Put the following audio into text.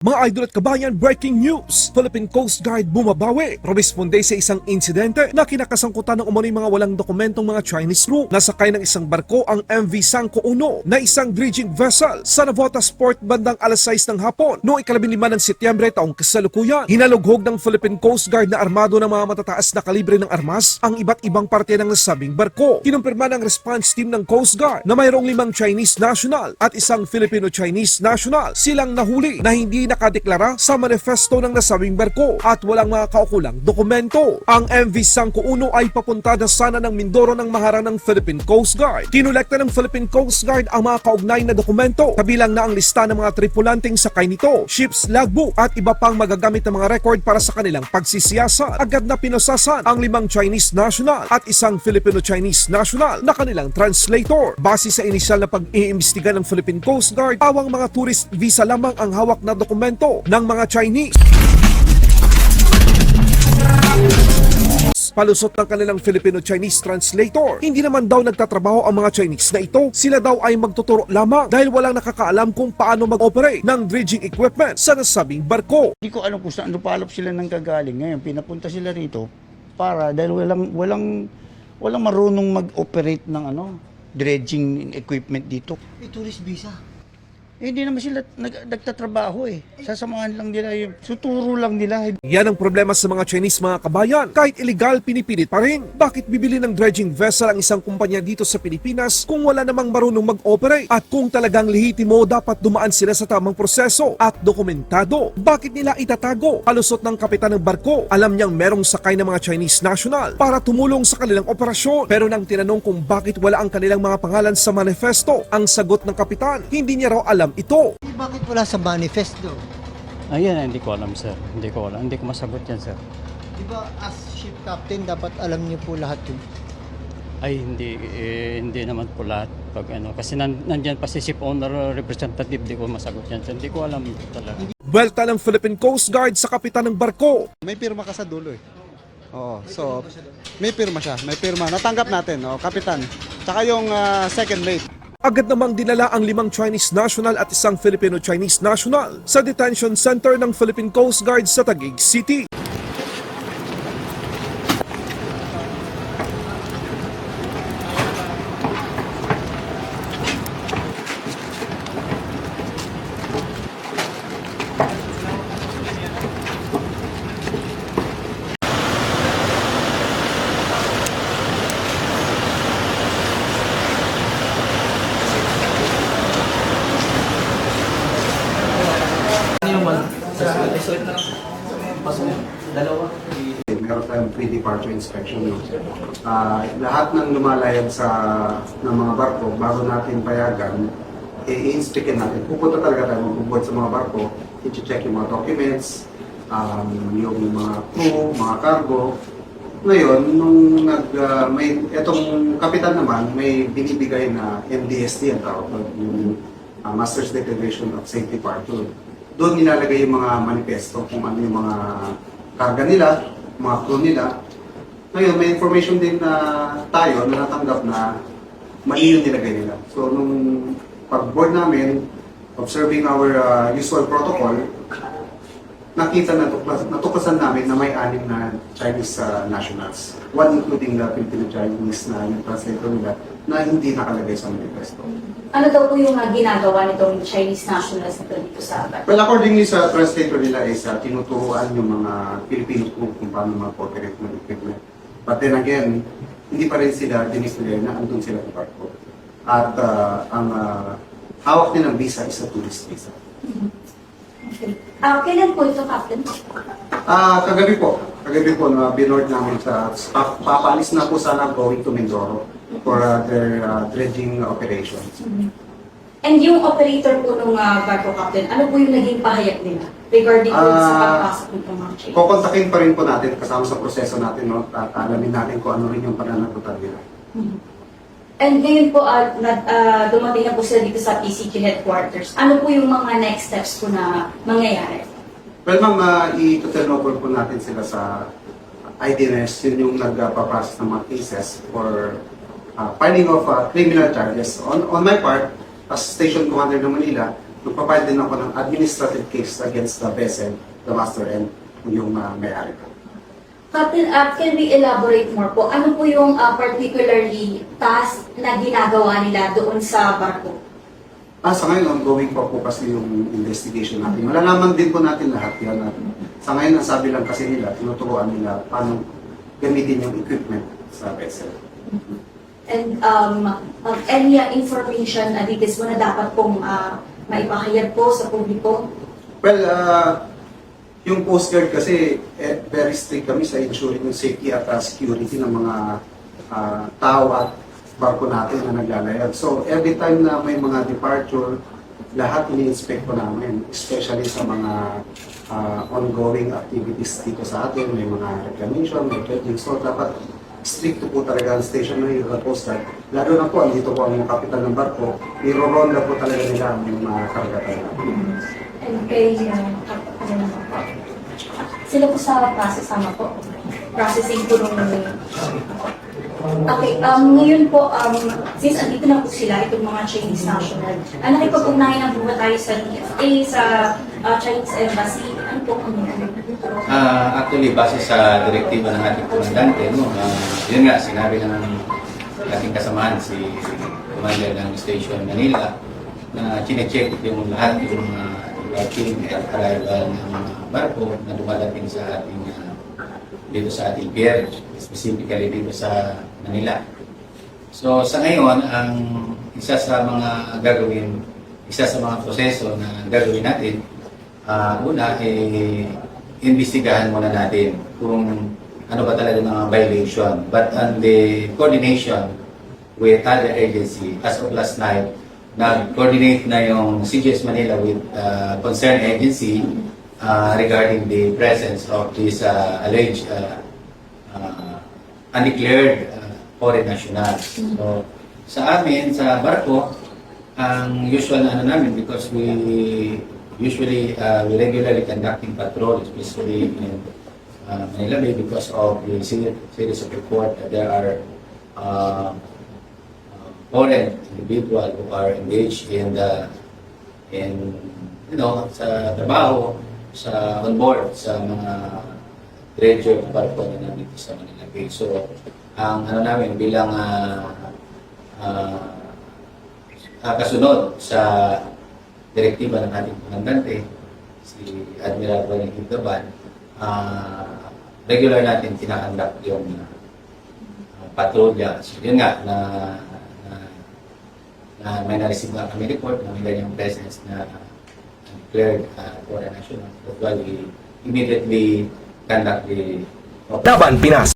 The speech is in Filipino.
Mga idol at kabayan, breaking news! Philippine Coast Guard bumabawi. Rumisponde sa isang insidente na kinakasangkutan ng umano'y mga walang dokumentong mga Chinese crew. Nasakay ng isang barko ang MV Sangko Uno na isang dredging vessel sa Navotas Port bandang alas 6 ng hapon noong ikalabinlima ng Setyembre taong kasalukuyan. Hinalughog ng Philippine Coast Guard na armado ng mga matataas na kalibre ng armas ang iba't ibang parte ng nasabing barko. Kinumpirma ng response team ng Coast Guard na mayroong limang Chinese national at isang Filipino-Chinese national silang nahuli na hindi nakadeklara sa manifesto ng nasabing barko at walang mga dokumento. Ang MV Sangko Uno ay papunta na sana ng Mindoro ng maharang ng Philippine Coast Guard. Kinolekta ng Philippine Coast Guard ang mga kaugnay na dokumento kabilang na ang lista ng mga tripulanteng sakay nito, ship's logbook at iba pang magagamit na mga record para sa kanilang pagsisiyasat. Agad na pinosasan ang limang Chinese national at isang Filipino-Chinese national na kanilang translator. Base sa inisyal na pag-iimbestiga ng Philippine Coast Guard, awang mga tourist visa lamang ang hawak na dokumento ng mga Chinese. Palusot ng kanilang Filipino-Chinese translator. Hindi naman daw nagtatrabaho ang mga Chinese na ito. Sila daw ay magtuturo lamang dahil walang nakakaalam kung paano mag-operate ng dredging equipment sa nasabing barko. Hindi ko alam kung saan lupalop sila nang gagaling ngayon. Pinapunta sila rito para dahil walang walang walang marunong mag-operate ng ano dredging equipment dito. May tourist visa. Eh, hindi naman sila nag, nagtatrabaho eh. Sasamahan lang nila yung suturo lang nila. Yan ang problema sa mga Chinese mga kabayan. Kahit illegal, pinipilit pa rin. Bakit bibili ng dredging vessel ang isang kumpanya dito sa Pilipinas kung wala namang marunong mag-operate? At kung talagang lehitimo, dapat dumaan sila sa tamang proseso at dokumentado. Bakit nila itatago? Palusot ng kapitan ng barko, alam niyang merong sakay ng mga Chinese national para tumulong sa kanilang operasyon. Pero nang tinanong kung bakit wala ang kanilang mga pangalan sa manifesto, ang sagot ng kapitan, hindi niya raw alam ito. Eh, bakit wala sa manifesto? Ayan, hindi ko alam sir. Hindi ko alam. Hindi ko masagot yan sir. Di ba as ship captain, dapat alam niyo po lahat yun? Ay, hindi, eh, hindi naman po lahat. Pag, ano, kasi nan, nandyan pa si ship owner representative, hindi ko masagot yan sir. Hindi ko alam talaga. Buwelta ng Philippine Coast Guard sa kapitan ng barko. May pirma ka sa dulo eh. Oo, so may pirma siya, may pirma. Natanggap natin, oh, kapitan. Tsaka yung ah, second mate. Agad namang dinala ang limang Chinese national at isang Filipino-Chinese national sa detention center ng Philippine Coast Guard sa Taguig City. Meron tayong pre-departure inspection. Ah, lahat ng lumalayag sa ng mga barko, bago natin payagan, i-inspectin natin. Pupunta talaga tayo magbubuhat sa mga barko, i-check yung mga documents, um, yung mga crew, mga cargo. Ngayon, nung nag, ah, may, etong kapitan naman, may binibigay na MDST ang tawag, yung ah, Master's Declaration of Safety Part 2 doon nilalagay yung mga manifesto kung ano yung mga karga nila, mga crew nila. Ngayon, may information din na tayo na natanggap na mali yung nilagay nila. So, nung pag-board namin, observing our uh, usual protocol, nakita na natuklasan namin na may anim na Chinese uh, nationals. One including the Filipino-Chinese na yung translator nila na hindi nakalagay sa manifesto. Ano daw po yung uh, ginagawa nitong Chinese nationals na dito sa Abat? Well, accordingly sa translator nila is uh, tinuturuan yung mga Filipino crew kung paano mag-operate ng equipment. But then again, hindi pa rin sila dinisplay na andun sila sa barko. At uh, ang uh, hawak nilang visa is a tourist visa. Okay. Ah, kailan po ito, Captain? Ah, kagabi po, kagabi po na binord namin sa pa- papalis na po sana going to Mindoro for uh, their uh, dredging operations. And yung operator po nung uh, barko, Captain, ano po yung naging pahayag nila regarding po sa Ah, pagpasok ng Chinese? Kukontakin pa rin po natin kasama sa proseso natin no, at alamin natin kung ano rin yung pananagutan nila. And ngayon po, ah, na, ah, dumating na po sila dito sa PCQ headquarters. Ano po yung mga next steps po na mangyayari? Well, ma'am, uh, i-turn over po natin sila sa IDNS, yun yung nagpaprocess ng mga cases for uh, filing of uh, criminal charges. On, on my part, as Station Commander ng Manila, magpapile din ako ng administrative case against the vessel, the master and yung uh, may-ari po. Captain, uh, can we elaborate more po? Ano po yung uh, particularly task na ginagawa nila doon sa barko? Ah, sa ngayon, ongoing pa po kasi yung investigation natin. Malalaman din po natin lahat yan. At sa ngayon, ang sabi lang kasi nila, tinuturuan nila paano gamitin yung equipment sa vessel. And um, um, any information uh, details mo na dapat pong uh, maipahayag po sa publiko? Well, uh, yung Coast Guard kasi eh, very strict kami sa ensuring yung safety at uh, security ng mga uh, tao at barko natin na naglalayag. So every time na may mga departure, lahat ini-inspect po namin, especially sa mga uh, ongoing activities dito sa atin, may mga reclamation, may dredging. So dapat strict po talaga ang station ng uh, Coast Guard. Lalo na po, andito po ang mga kapitan ng barko, niro-ronda po talaga nila ang mga karagatan natin. And kay uh? Sila po sa process sama po. Processing po nung Okay, um, ngayon po, um, since andito na po sila, itong mga Chinese national, ano nakipag-ugnayan na po ba tayo sa DFA, sa uh, Chinese Embassy? Ano po kung Ah, actually, base sa direktiba ng ating komandante, no, ah, yun nga, sinabi na ng ating kasamahan, si Commander ng Station Manila, na chinecheck yung lahat yung uh, working at arrival ng barko na dumadating sa ating ah, dito sa ating pier, specifically dito sa Manila. So sa ngayon, ang isa sa mga gagawin, isa sa mga proseso na gagawin natin, ah, una, eh, imbestigahan muna natin kung ano ba talaga mga violation. But on the coordination with other agency, as of last night, nag-coordinate na yung CGS Manila with uh, concerned agency uh, regarding the presence of this uh, alleged uh, uh, undeclared uh, foreign nationals. So, sa amin, sa barko, ang usual na ano namin because we usually uh, we regularly conducting patrol, especially in uh, Manila Bay because of the se- series of report that there are uh, foreign individual who are engaged in the in you know sa trabaho sa on board sa mga dredger barko na namin sa Manila Bay. So ang ano namin bilang uh, uh, kasunod sa direktiba ng ating komandante, si Admiral Ronnie Higdaban, uh, regular natin tinakandak yung uh, patrolya. So, yun nga, na, na, na may na-receive nga kami report na may ganyang presence na declared uh, foreign national. That's why we immediately conduct the Laban Pinas.